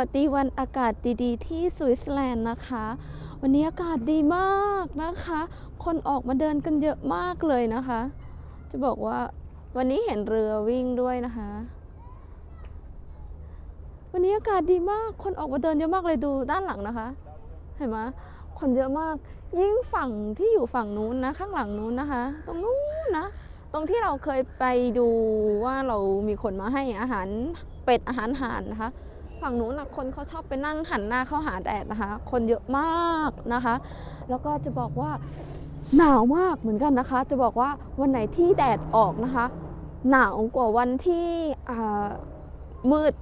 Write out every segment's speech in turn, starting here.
วัสดีวันอากาศดีๆ ที่สวิตเซอร์แลนด์นะคะ วันนี้อากาศดีมากนะคะ คนออกมาเดินกันเยอะมากเลยนะคะ จะบอกว่าวันนี้เห็นเรือวิ่งด้วยนะคะ วันนี้อากาศดีมาก คนออกมาเดินเยอะมากเลยดูด้านหลังนะคะ เห็นไหมคนเยอะมาก ยิ่งฝั่งที่อยู่ฝั่งนู้นนะ ข้างหลังนู้นนะคะ ตรงนู้นนะตรงที่เราเคยไปดูว่าเรามีคนมาให้อาหารเป็ดอาหารห่านนะคะ ฝั่งนู้นนะคนเขาชอบไปนั่งหันหน้าเข้าหาแดดนะคะ คนเยอะมากนะคะ แล้วก็จะบอกว่าหนาวมากเหมือนกันนะคะ จะบอกว่าวันไหนที่แดดออกนะคะ หนาวกว่าวันที่มืด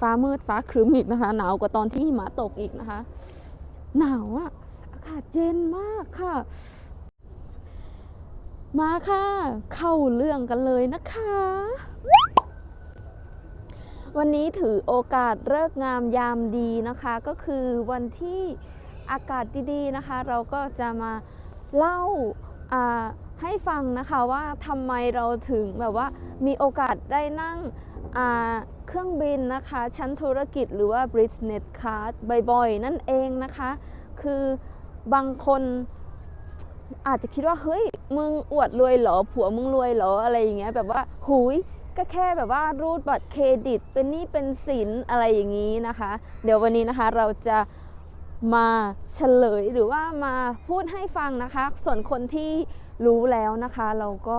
ฟ้ามืดฟ้าครึ้มอีกนะคะ หนาวกว่าตอนที่หิมะตกอีกนะคะ หนาวอะอากาศเย็นมากค่ะ มาค่ะ เข้าเรื่องกันเลยนะคะ วันนี้ถือโอกาสเลิกงามยามดีนะคะ ก็คือวันที่อากาศดีๆนะคะ เราก็จะมาเล่าให้ฟังนะคะว่าทำไมเราถึงแบบว่ามีโอกาสได้นั่งเครื่องบินนะคะ ชั้นธุรกิจหรือว่า business class บ่อยๆ นั่นเองนะคะ คือบางคนอาจจะคิดว่า เฮ้ย มึงอวดรวยเหรอ ผัวมึงรวยเหรอ อะไรอย่างเงี้ยแบบว่าหุย ก็แค่แบบว่ารูดบัตรเครดิต เป็นหนี้เป็นสินอะไรอย่างนี้นะคะ เดี๋ยววันนี้นะคะเราจะมาเฉลยหรือว่ามาพูดให้ฟังนะคะ ส่วนคนที่รู้แล้วนะคะ เราก็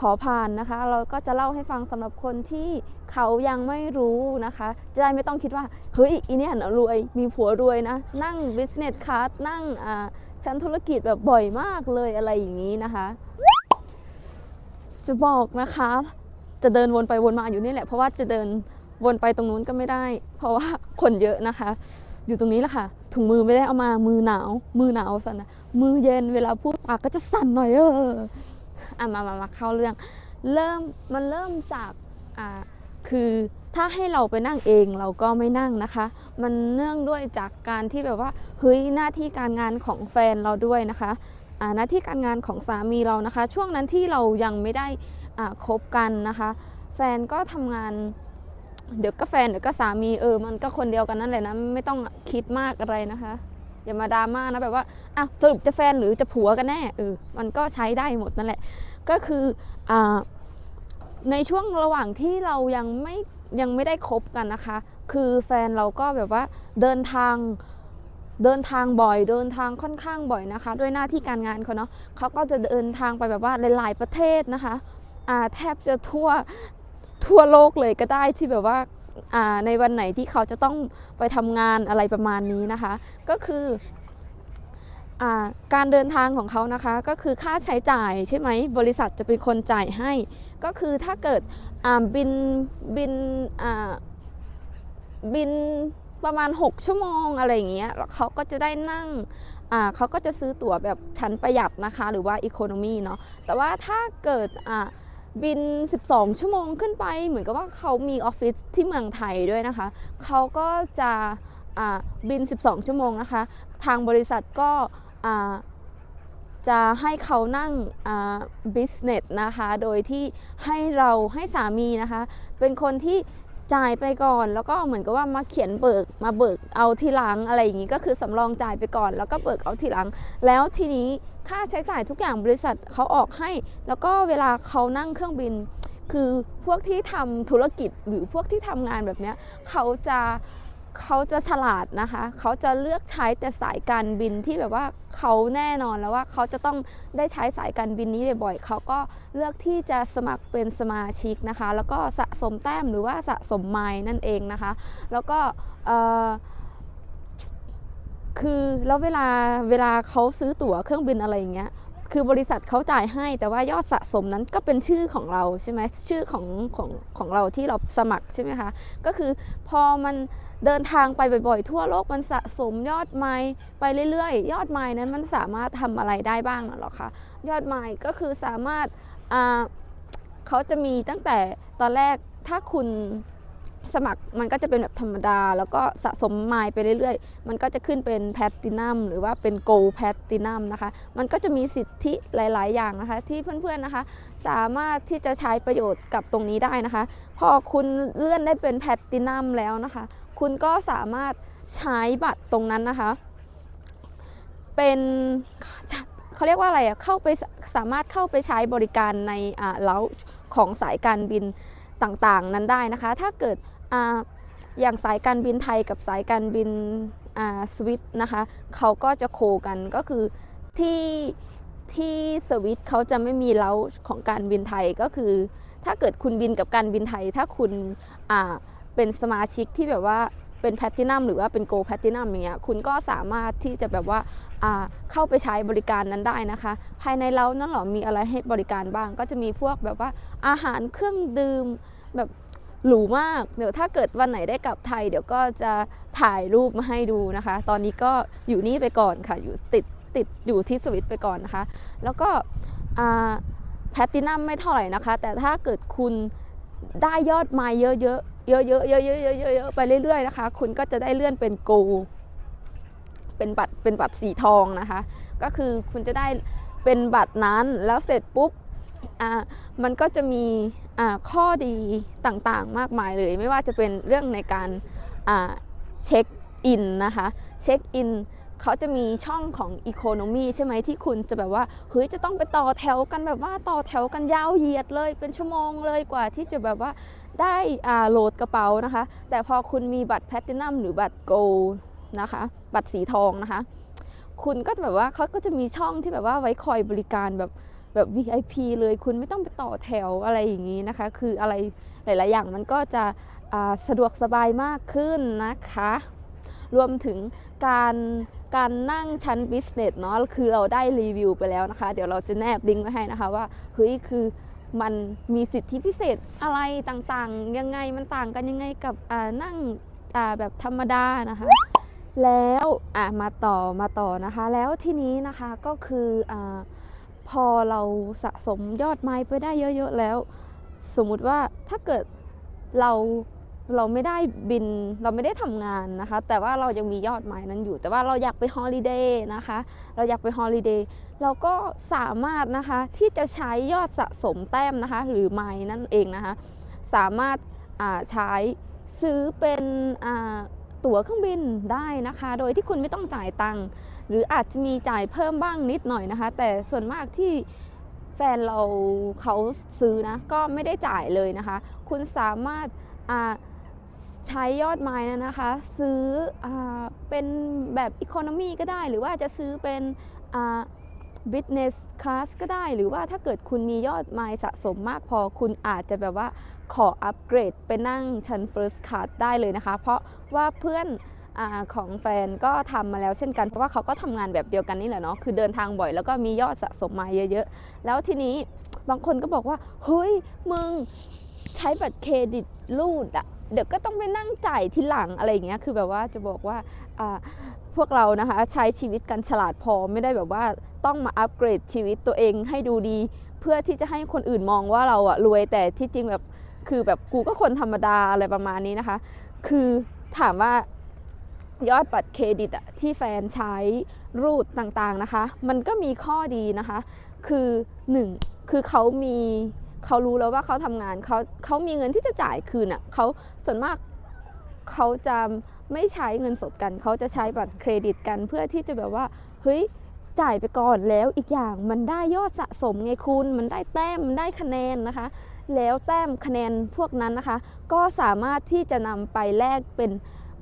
ขอผ่านนะคะ เราก็จะเล่าให้ฟังสำหรับคนที่เขายังไม่รู้นะคะ จะได้ไม่ต้องคิดว่าเฮ้ยอีเนี่ยนะรวยมีผัวรวยนะ นั่ง business class นั่งชั้นธุรกิจแบบบ่อยมากเลยอะไรอย่างนี้นะคะ จะบอกนะคะ จะเดินวนไปวนมาอยู่นี่แหละ เพราะว่าจะเดินวนไปตรงนู้นก็ไม่ได้ เพราะว่าคนเยอะนะคะ อยู่ตรงนี้แหละค่ะ ถุงมือไม่ได้เอามามือหนาว มือหนาวสั่นนะมือเย็นเวลาพูดปากก็จะสั่นหน่อยเอออะมามามาเข้าเรื่อง เริ่มมันเริ่มจากอ่าคือถ้าให้เราไปนั่งเองเราก็ไม่นั่งนะคะ มันเนื่องด้วยจากการที่แบบว่าเฮ้ยหน้าที่การงานของแฟนเราด้วยนะคะ หน้าที่การงานของสามีเรานะคะ ช่วงนั้นที่เรายังไม่ได้คบกันนะคะ แฟนก็ทำงานเดี๋ยวก็แฟนเดี๋ยวก็สามีเออมันก็คนเดียวกันนั่นแหละนะไม่ต้องคิดมากอะไรนะคะอย่ามาดราม่านะแบบว่าอะสรุปจะแฟนหรือจะผัวกันแน่เออมันก็ใช้ได้หมดนั่นแหละ ก็คืออ่าในช่วงระหว่างที่เรายังไม่ยังไม่ได้คบกันนะคะ คือแฟนเราก็แบบว่าเดินทาง เดินทางบ่อยเดินทางค่อนข้างบ่อยนะคะ ด้วยหน้าที่การงานเขาเนาะเขาก็จะเดินทางไปแบบว่าหลาย ๆ ประเทศนะคะอ่าแทบจะทั่วทั่วโลกเลยก็ได้ที่แบบว่าอ่าในวันไหนที่เขาจะต้องไปทำงานอะไรประมาณนี้นะคะ ก็คืออการเดินทางของเขานะคะก็คือค่าใช้จ่ายใช่ไหมบริษัทจะเป็นคนจ่ายให้ ก็คือถ้าเกิดบินบินบิน ประมาณ 6 ชั่วโมงอะไรอย่างเงี้ยแล้วเขาก็จะได้นั่งอ่าเขาก็จะซื้อตั๋วแบบชั้นประหยัดนะคะ หรือว่าอีโคโนมีเนาะแต่ว่าถ้าเกิดอะบิน 12 ชั่วโมงขึ้นไป เหมือนกับว่าเขามีออฟฟิศที่เมืองไทยด้วยนะคะ เขาก็จะอะบิน 12 ชั่วโมงนะคะ ทางบริษัทก็อะจะให้เขานั่งบิสเนสนะคะ โดยที่ให้เราให้สามีนะคะ เป็นคนที่ จ่ายไปก่อน แล้วก็เหมือนกับว่ามาเขียนเบิกมาเบิกเอาทีหลังอะไรอย่างนี้ก็คือสำรองจ่ายไปก่อน แล้วก็เบิกเอาทีหลัง แล้วทีนี้ค่าใช้จ่ายทุกอย่างบริษัทเขาออกให้ แล้วก็เวลาเขานั่งเครื่องบิน คือพวกที่ทำธุรกิจหรือพวกที่ทำงานแบบเนี้ยเขาจะ เขาจะฉลาดนะคะ เขาจะเลือกใช้แต่สายการบินที่แบบว่าเขาแน่นอนแล้วว่าเขาจะต้องได้ใช้สายการบินนี้บ่อยๆ เขาก็เลือกที่จะสมัครเป็นสมาชิกนะคะ แล้วก็สะสมแต้มหรือว่าสะสมไมล์นั่นเองนะคะ แล้วก็คือแล้วเวลาเวลาเขาซื้อตั๋วเครื่องบินอะไรอย่างเงี้ย คือบริษัทเขาจ่ายให้ แต่ว่ายอดสะสมนั้นก็เป็นชื่อของเราใช่ไหมชื่อของของของเราที่เราสมัครใช่ไหมคะก็คือพอมันเดินทางไปบ่อยๆ ทั่วโลกมันสะสมยอดไมล์ไปเรื่อยๆ ยอดไมล์นั้นมันสามารถทำอะไรได้บ้างหรอคะยอดไมล์ก็คือสามารถเขาจะมีตั้งแต่ตอนแรกถ้าคุณ สมัครมันก็จะเป็นแบบธรรมดา แล้วก็สะสมไมล์ไปเรื่อยๆ มันก็จะขึ้นเป็นแพลตตินัมหรือว่าเป็นโกลแพลตตินัมนะคะ มันก็จะมีสิทธิหลาย ๆ อย่างนะคะ ที่เพื่อนๆนะคะ สามารถที่จะใช้ประโยชน์กับตรงนี้ได้นะคะ พอคุณเลื่อนได้เป็นแพลตตินัมแล้วนะคะ คุณก็สามารถใช้บัตรตรงนั้นนะคะ เป็นเขาเรียกว่าอะไรอะเข้าไปสามารถเข้าไปใช้บริการในอ่าเล้าของสายการบินต่างๆ นั้นได้นะคะ ถ้าเกิด อย่างสายการบินไทยกับสายการบินสวิตนะคะเขาก็จะโคกันก็คือที่ที่สวิตเขาจะไม่มีเล้าของการบินไทยก็คือ ถ้าเกิดคุณบินกับการบินไทย ถ้าคุณเป็นสมาชิกที่แบบว่าเป็นแพลตินัมหรือว่าเป็นโกลแพลตินัมอย่างเงี้ยคุณก็สามารถที่จะแบบว่าอ่าเข้าไปใช้บริการนั้นได้นะคะ ภายในเล้านั่นหรอมีอะไรให้บริการบ้าง ก็จะมีพวกแบบว่าอาหารเครื่องดื่มแบบ หรูมากเดี๋ยวถ้าเกิดวันไหนได้กลับไทย เดี๋ยวก็จะถ่ายรูปมาให้ดูนะคะ ตอนนี้ก็อยู่นี่ไปก่อนค่ะ อยู่ติดติดอยู่ที่สวิตไปก่อนนะคะ แล้วก็แพลตินัมไม่เท่าไหร่นะคะ แต่ถ้าเกิดคุณได้ยอดไมล์เยอะๆเยอะๆเยอะๆเยอะๆเยอะๆเยอะไปเรื่อยๆนะคะ คุณก็จะได้เลื่อนเป็นโกเป็นบัตรเป็นบัตรสีทองนะคะ ก็คือคุณจะได้เป็นบัตรนั้นแล้วเสร็จปุ๊บ มันก็จะมีข้อดีต่างๆ มากมายเลย ไม่ว่าจะเป็นเรื่องในการเช็คอินนะคะ เช็คอินเขาจะมีช่องของ Economy ใช่ไหมที่คุณจะแบบว่าเฮ้ยจะต้องไปต่อแถวกันแบบว่าต่อแถวกันยาวเหยียดเลย เป็นชั่วโมงเลยกว่าที่จะแบบว่าได้โหลดกระเป๋านะคะ แต่พอคุณมีบัตรแพ t ตินัมหรือบัตรโกลนะคะ บัตรสีทองนะคะ คุณก็แบบว่าเขาก็จะมีช่องที่แบบว่าไว้คอยบริการแบบ แบบ VIP เลยคุณไม่ต้องไปต่อแถวอะไรอย่างนี้นะคะ คืออะไรหลาย ๆ อย่างมันก็จะสะดวกสบายมากขึ้นนะคะ รวมถึงการการนั่งชั้น business เนาะคือเราได้รีวิวไปแล้วนะคะ เดี๋ยวเราจะแนบลิงก์ไว้ให้นะคะว่าเฮ้ยคือมันมีสิทธิพิเศษอะไรต่างๆ ยังไงมันต่างกันยังไงกับนั่งแบบธรรมดานะคะ แล้วอะมาต่อมาต่อนะคะ แล้วทีนี้นะคะก็คืออ พอเราสะสมยอดไม้ไปได้เยอะๆแล้ว สมมุติว่าถ้าเกิดเราเราไม่ได้บินเราไม่ได้ทำงานนะคะ แต่ว่าเรายังมียอดไม้นั้นอยู่ แต่ว่าเราอยากไปฮอลิเดย์นะคะ เราอยากไปฮอลิเดย์เราก็สามารถนะคะที่จะใช้ยอดสะสมแต้มนะคะ หรือไม้นั่นเองนะคะ สามารถใช้ซื้อเป็นตั๋วเครื่องบินได้นะคะ โดยที่คุณไม่ต้องจ่ายตังค์ หรืออาจจะมีจ่ายเพิ่มบ้างนิดหน่อยนะคะ แต่ส่วนมากที่แฟนเราเขาซื้อนะ ก็ไม่ได้จ่ายเลยนะคะ คุณสามารถใช้ยอดไม้นะนะคะ ซื้ออเป็นแบบอีโคโนมีก็ได้ หรือว่าจะซื้อเป็นอ่า business class ก็ได้ หรือว่าถ้าเกิดคุณมียอดไมล์สะสมมากพอคุณอาจจะแบบว่าขออัปเกรดไปนั่งชั้น first class ได้เลยนะคะ เพราะว่าเพื่อน อของแฟนก็ทำมาแล้วเช่นกัน เพราะว่าเขาก็ทำงานแบบเดียวกันนี่แหละเนาะคือเดินทางบ่อย แล้วก็มียอดสะสมมาเยอะๆ แล้วทีนี้บางคนก็บอกว่าเฮ้ยมึงใช้บัตรเครดิตรูดอะเดี๋ยวก็ต้องไปนั่งจ่ายทีหลังอะไรอย่างเงี้ยคือแบบว่าจะบอกว่าอ่าพวกเรานะคะใช้ชีวิตกันฉลาดพอไม่ได้แบบว่าต้องมาอัปเกรดชีวิตตัวเองให้ดูดี เพื่อที่จะให้คนอื่นมองว่าเราอะรวยแต่ที่จริงแบบคือแบบกูก็คนธรรมดาอะไรประมาณนี้นะคะ คือถามว่า ยอดบัตรเครดิตที่แฟนใช้รูดต่างๆนะคะ มันก็มีข้อดีนะคะ คือหนึ่งคือเขามีเขารู้แล้วว่าเขาทำงานเขาเขามีเงินที่จะจ่ายคืนอะเขาส่วนมากเขาจะไม่ใช้เงินสดกัน เขาจะใช้บัตรเครดิตกันเพื่อที่จะแบบว่าเฮ้ยจ่ายไปก่อนแล้วอีกอย่างมันได้ยอดสะสมไงคุณ มันได้แต้มมันได้คะแนนนะคะ แล้วแต้มคะแนนพวกนั้นนะคะ ก็สามารถที่จะนำไปแลกเป็น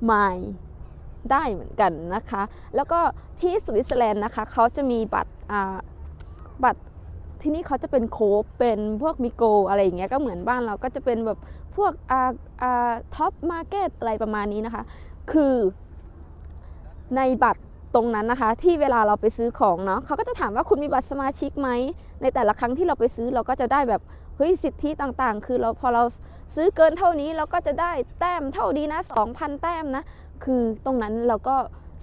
ไมล์ ได้เหมือนกันนะคะ แล้วก็ที่สวิตเซอร์แลนด์นะคะเขาจะมีบัตรบัตรที่นี่เขาจะเป็นโคปเป็นพวกมิโกอะไรอย่างเงี้ยก็เหมือนบ้านเราก็จะเป็นแบบพวกอ่าอ่าท็อปมาร์เก็ตอะไรประมาณนี้นะคะ คือในบัตรตรงนั้นนะคะ ที่เวลาเราไปซื้อของเนาะเขาก็จะถามว่าคุณมีบัตรสมาชิกไหมในแต่ละครั้งที่เราไปซื้อเราก็จะได้แบบเฮ้ยสิทธิต่างๆ คือเราพอเราซื้อเกินเท่านี้เราก็จะได้แต้มเท่าดีนะ2,000 แต้มนะ คือตรงนั้นเราก็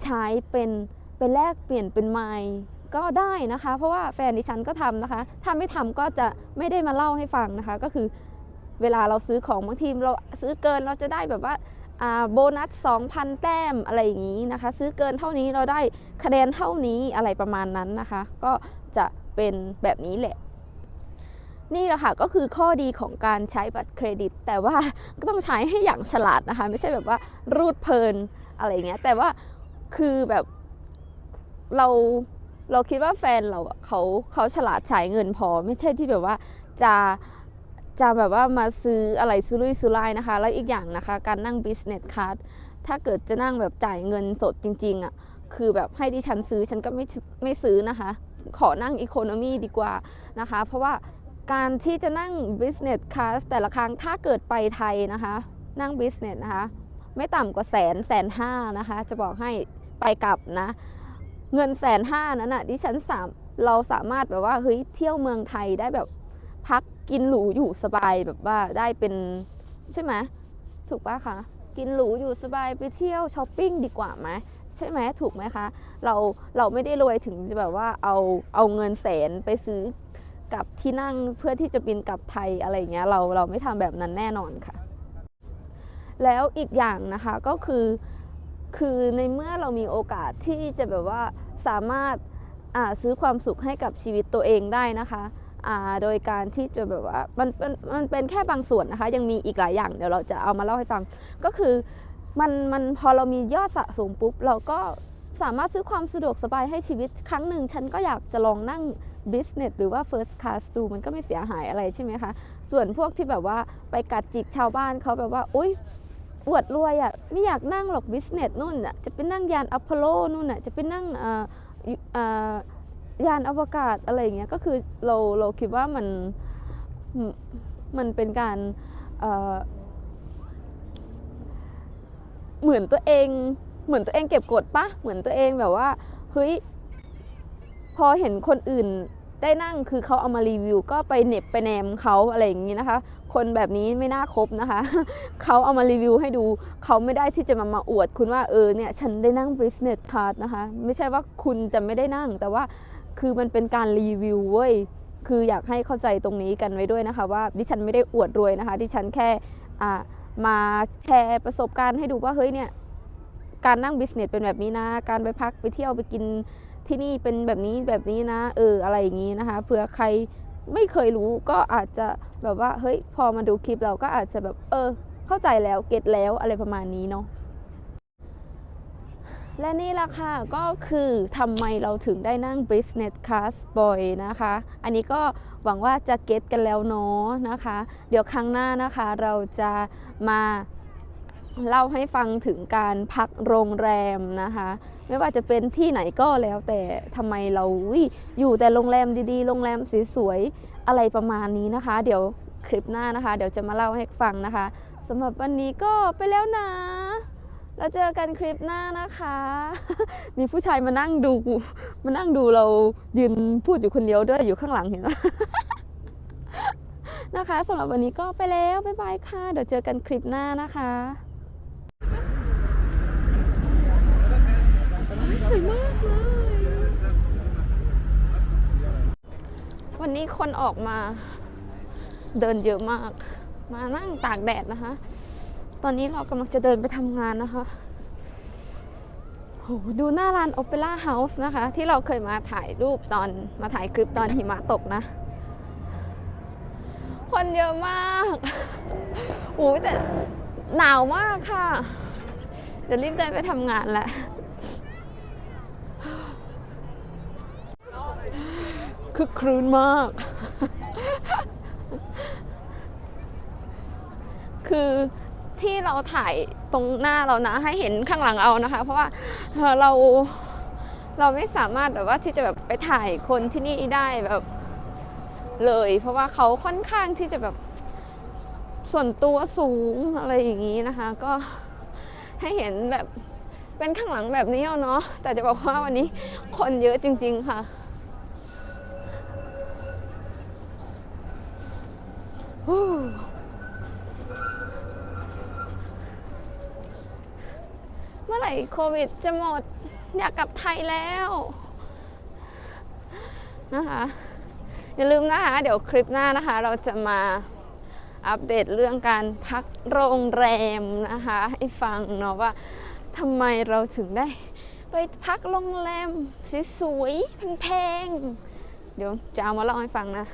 ใช้เป็นเป็นแลกเปลี่ยนเป็นไมล์ก็ได้นะคะ เพราะว่าแฟนดิฉันก็ทำนะคะ ถ้าไม่ทำก็จะไม่ได้มาเล่าให้ฟังนะคะ ก็คือเวลาเราซื้อของบางทีเราซื้อเกินเราจะได้แบบว่าอ่าโบนัส 2,000 แต้มอะไรอย่างนี้นะคะ ซื้อเกินเท่านี้เราได้คะแนนเท่านี้อะไรประมาณนั้นนะคะ ก็จะเป็นแบบนี้แหละ นี่แหละค่ะก็คือข้อดีของการใช้บัตรเครดิต แต่ว่าก็ต้องใช้ให้อย่างฉลาดนะคะ ไม่ใช่แบบว่ารูดเพลินอะไรเงี้ยแต่ว่าคือแบบเราเราคิดว่าแฟนเราเขาเขาฉลาดใช้เงินพอ ไม่ใช่ที่แบบว่าจะจะแบบว่ามาซื้ออะไรซุรุ่ยซุร่ายนะคะ แล้วอีกอย่างนะคะ การนั่ง business card ถ้าเกิดจะนั่งแบบจ่ายเงินสดจริงๆอะ่ะคือแบบให้ดิฉันซื้อฉันก็ไม่ไม่ซื้อนะคะ ขอนั่ง economy ดีกว่านะคะ เพราะว่า การที่จะนั่ง business class แต่ละครั้งถ้าเกิดไปไทยนะคะ นั่ง business นะคะ ไม่ต่ำกว่าแสนแสนห้านะคะ จะบอกให้ไปกลับนะ เงินแสนห้านั้นน่ะดิฉันสามเราสามารถแบบว่าเฮ้ยเที่ยวเมืองไทยได้แบบพักกินหรูอยู่สบายแบบว่าได้เป็นใช่ไหมถูกปะคะกินหรูอยู่สบายไปเที่ยวช้อปปิ้งดีกว่าไหมใช่ไหมถูกไหมคะ เราเราไม่ได้รวยถึงจะแบบว่าเอาเอาเงินแสนไปซื้อ กับที่นั่งเพื่อที่จะบินกลับไทยอะไรอย่างเงี้ยเราเราไม่ทำแบบนั้นแน่นอนค่ะ แล้วอีกอย่างนะคะก็คือคือในเมื่อเรามีโอกาสที่จะแบบว่าสามารถซื้อความสุขให้กับชีวิตตัวเองได้นะคะโดยการที่จะแบบว่ามันมันมันเป็นแค่บางส่วนนะคะ ยังมีอีกหลายอย่างเดี๋ยวเราจะเอามาเล่าให้ฟัง ก็คือมันมันพอเรามียอดสะสมปุ๊บ เราก็ สามารถซื้อความสะดวกสบายให้ชีวิตครั้งหนึ่ง ฉันก็อยากจะลองนั่ง business หรือว่า first class ดูมันก็ไม่เสียหายอะไรใช่ไหมคะ ส่วนพวกที่แบบว่าไปกัดจิกชาวบ้านเขาแบบว่าอุ้ยอวดรวยอะ่ะไม่อยากนั่งหรอก business นู่นอะจะไปนั่งยานอพอลโลนู่นอะจะไปนั่งยานอวกาศอะไรอย่างเงี้ยก็คือเราเราคิดว่ามันมันเป็นการเหมือนตัวเอง เหมือนตัวเองเก็บกดปะเหมือนตัวเองแบบว่าเฮ้ยพอเห็นคนอื่นได้นั่งคือเขาเอามารีวิว ก็ไปเน็บไปแนมเขาอะไรอย่างนี้นะคะ คนแบบนี้ไม่น่าคบนะคะ เขาเอามารีวิวให้ดูเขาไม่ได้ที่จะมามาอวด คุณว่าเออเนี่ยฉันได้นั่ง business class นะคะ ไม่ใช่ว่าคุณจะไม่ได้นั่ง แต่ว่าคือมันเป็นการรีวิวเว้ยคืออยากให้เข้าใจตรงนี้กันไว้ด้วยนะคะว่าดิฉันไม่ได้อวดรวยนะคะ ดิฉันแค่มาแชร์ประสบการณ์ให้ดูว่าเฮ้ยเนี่ย การนั่ง business เป็นแบบนี้นะ การไปพักไปเที่ยวไปกินที่นี่เป็นแบบนี้แบบนี้นะ เอออะไรอย่างนี้นะคะเผื่อใครไม่เคยรู้ก็อาจจะแบบว่าเฮ้ยพอมาดูคลิปเราก็อาจจะแบบเออ เข้าใจแล้วเก็ตแล้วอะไรประมาณนี้เนาะและนี่แหละค่ะก็คือทำไมเราถึงได้นั่ง business class บ่อยนะคะ อันนี้ก็หวังว่าจะเก็ตกันแล้วเนาะนะคะ เดี๋ยวครั้งหน้านะคะเราจะมา เล่าให้ฟังถึงการพักโรงแรมนะคะ ไม่ว่าจะเป็นที่ไหนก็แล้วแต่ทำไมเราอยู่แต่โรงแรมดีๆ โรงแรมสวยๆอะไรประมาณนี้นะคะ เดี๋ยวคลิปหน้านะคะ เดี๋ยวจะมาเล่าให้ฟังนะคะสำหรับวันนี้ก็ไปแล้วนะแล้วเจอกันคลิปหน้านะคะ มีผู้ชายมานั่งดูมานั่งดูเรายืนพูดอยู่คนเดียวด้วยอยู่ข้างหลังเห็นไหมนะคะสำหรับวันนี้ก็ไปแล้ว บ๊ายบายค่ะ เดี๋ยวเจอกันคลิปหน้านะคะ สวยมากเลย วันนี้คนออกมาเดินเยอะมาก มานั่งตากแดดนะคะ ตอนนี้เรากำลังจะเดินไปทำงานนะคะโหดูหน้าร้านโอเปร่าเฮาส์นะคะ ที่เราเคยมาถ่ายรูปตอนมาถ่ายคลิปตอนหิมะตกนะ คนเยอะมากโอ้แต่หนาวมากค่ะ เดี๋ยวรีบเดินไปทำงานแหละ คือครื้นมาก คือที่เราถ่ายตรงหน้าเรานะ ให้เห็นข้างหลังเอานะคะ เพราะว่าเอ่อเราเราไม่สามารถแบบว่าที่จะแบบไปถ่ายคนที่นี่ได้แบบเลย เพราะว่าเขาค่อนข้างที่จะแบบส่วนตัวสูงอะไรอย่างนี้นะคะ ก็ให้เห็นแบบเป็นข้างหลังแบบนี้เอาเนาะแต่จะบอกว่าวันนี้คนเยอะจริง ๆ ค่ะ เมื่อไหร่โควิดจะหมด อยากกลับไทยแล้ว นะคะ อย่าลืมนะคะ เดี๋ยวคลิปหน้านะคะ เราจะมาอัปเดตเรื่องการพักโรงแรมนะคะ ให้ฟังเนาะว่าทำไมเราถึงได้ ไปพักโรงแรมสวยๆแพงๆ เดี๋ยวจะเอามาเล่าให้ฟังนะ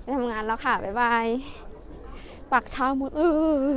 ไปทำงานแล้วค่ะ บ๊ายบาย ปากเช้าหมดเออ